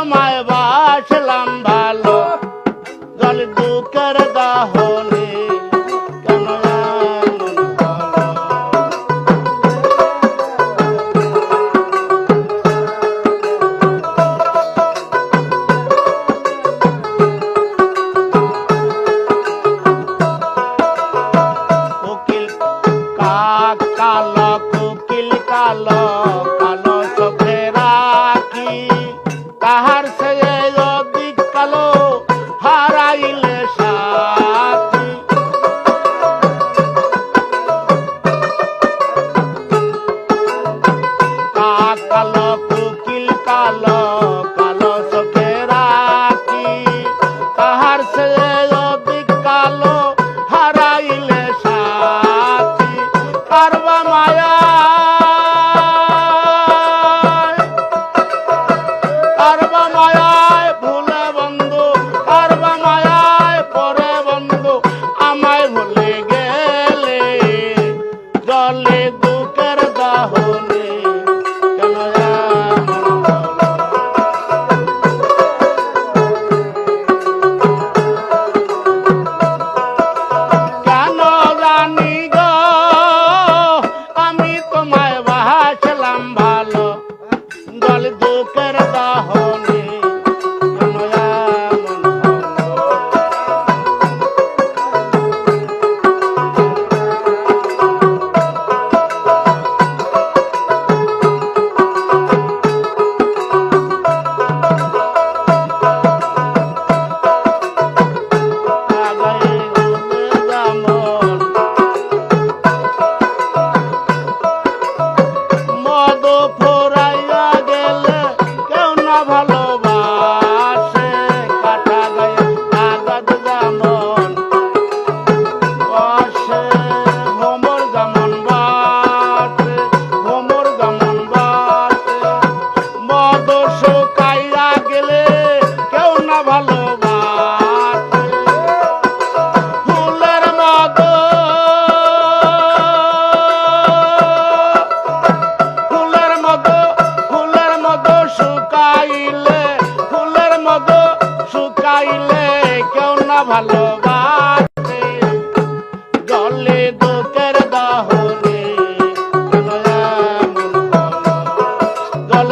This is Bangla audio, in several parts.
তোমায় বাসলাম ভালো। জল দুকের দাহনে কালো কোকিল কালো। তাহার সে জলে দুঃখের দাহ। ভালোবাসে। জলে দুঃখের দহনে জল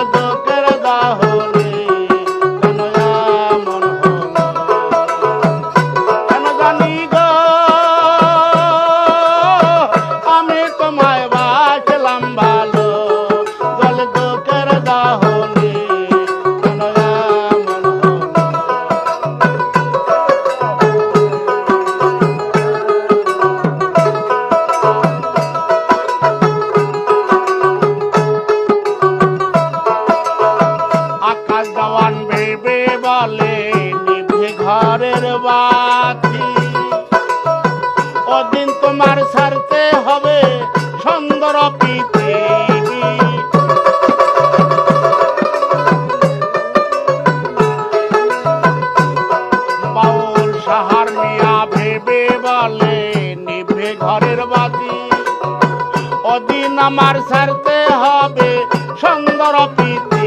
ঘরের বাকি ওদিন তোমার সারতে হবে সুন্দর সাহার ভেবে বলে ঘরের আমার সারতে হবে সুন্দর পৃথিবী